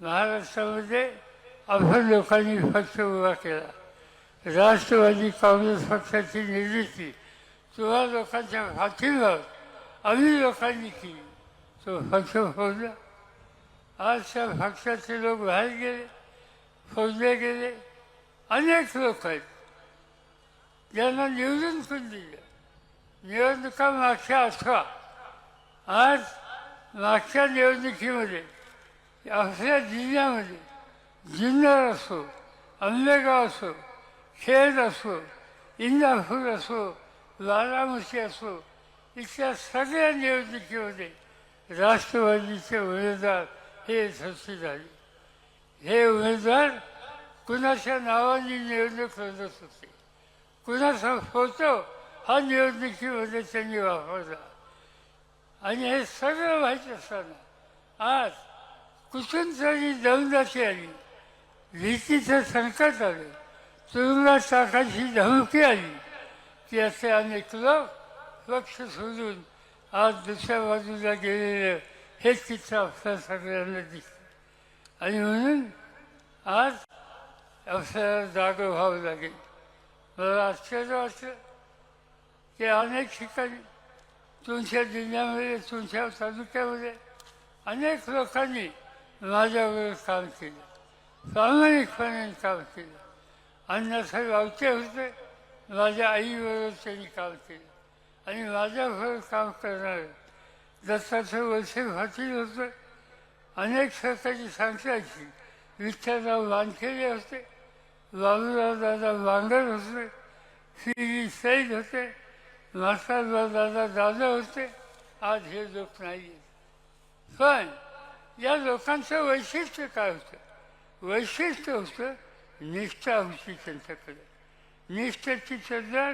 महाराष्ट्रामध्ये आपण लोकांनी पक्ष उभा केला. राष्ट्रवादी काँग्रेस पक्षाची निर्मिती किंवा लोकांच्या पाठीवर आम्ही लोकांनी केली. तो पक्ष फोडला आज त्या पक्षाचे लोक बाहेर गेले फोडले गेले अनेक लोक आहेत. ज्यांना निवडून पण दिलं? निवडणुका मागच्या अठरा. आज मागच्या निवडणुकीमध्ये आपल्या जिल्ह्यामध्ये जुन्नर असो आंबेगाव असो खेड असो इंदापूर असो बारामती असो इथल्या सगळ्या निवडणुकीमध्ये राष्ट्रवादीचे उमेदवार हे यशस्वी झाले हे उमेदवार कुणाच्या नावाने निवडणूक लढत होते कुणाचा फोटो हा निवडणुकीमध्ये त्यांनी वापरला आणि हे सगळं माहीत असताना आज कुठून तरी दमदाची आली. भीतीचं संकट आलं. तुरुंगात टाकायची धमकी आली. की असे अनेक लोक लक्ष सोडून आज दुसऱ्या बाजूला गेलेलं हे चित्र आपल्या सगळ्यांना दिसतं. आणि म्हणून आज आपल्याला जागं व्हावं लागेल. मला आश्चर्य वाटलं की अनेक ठिकाणी तुमच्या जिल्ह्यामध्ये तुमच्या तालुक्यामध्ये अनेक लोकांनी माझ्याबरोबर काम केलं. प्रामाणिकपणे काम केलं. अण्णासाहेब गावचे होते माझ्या आईबरोबर त्यांनी काम केलं. आणि माझ्याबरोबर काम करणारे दत्ताचं वळसे पाटील होतं. अनेक सरकारी सांगतायची विठ्ठलराव वानखेडे होते. बाबूराव दादा वांगर होते. श्री सैद होते. मास्टरराव दादा दादा होते. आज हे लोक नाही आहेत पण या लोकांचं वैशिष्ट्य काय होतं? वैशिष्ट्य होतं निष्ठा होती त्यांच्याकडे. निष्ठाची चर्चा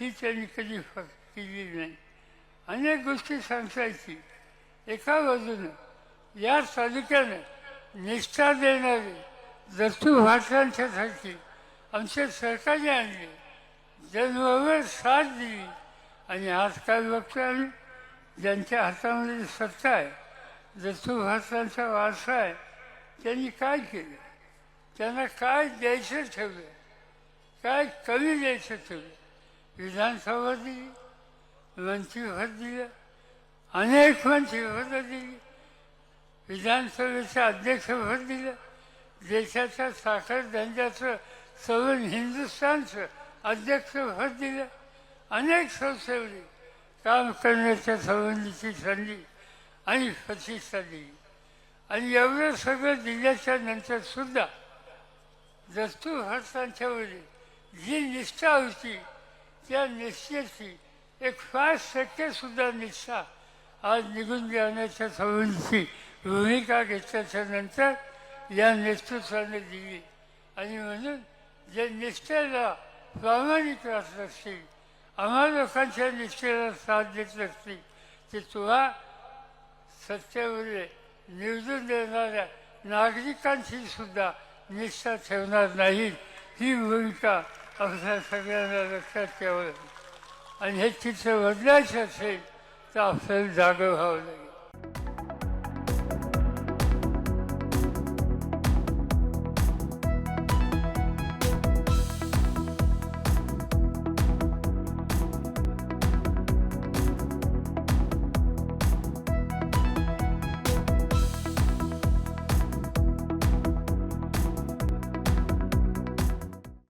ही त्यांनी कधी फक्त केली नाही. अनेक गोष्टी सांगायची. एका बाजूनं या तालुक्यानं निष्ठा देणारे दत्तू भाषांच्यासाठी आमचे सरकारने आणले जन्मभर साथ दिली आणि आज काय बघतो आम्ही ज्यांच्या हातामध्ये सत्ता आहे दत्तू वारसा आहे त्यांनी काय केलं? त्यांना काय द्यायचं ठेवलं काय कमी द्यायचं ठेवलं विधानसभा दिली मंत्रिपद दिलं अनेक मंत्रीपदं दिली विधानसभेचं अध्यक्षपद दिलं देशाच्या साखर धंद्याचं सवन हिंदुस्थानचं अध्यक्षपद दिलं अनेक संस्थेवरी काम करण्याच्या संबंधीची संधी आणि प्रतिष्ठा दिली आणि एवढं सगळं दिल्याच्या नंतर सुद्धा दस्तू जी निष्ठा होती त्या निष्ठेची एक पाच टक्केसुद्धा निष्ठा आज निघून जाण्याच्या सवयीची भूमिका घेतल्याच्या नंतर या नेतृत्वाने दिली. आणि म्हणून जे निष्ठेला प्रामाणिक राहत असतील आम्हा लोकांच्या निष्ठेला साथ देत असतील ते तुला सत्तेमध्ये निवडून देणाऱ्या नागरिकांची सुद्धा निष्ठा ठेवणार नाहीत ही भूमिका आपल्या सगळ्यांना लक्षात ठेवावी. आणि हे चित्र बदलायचं असेल तर आपल्याला जागं व्हावं लागेल.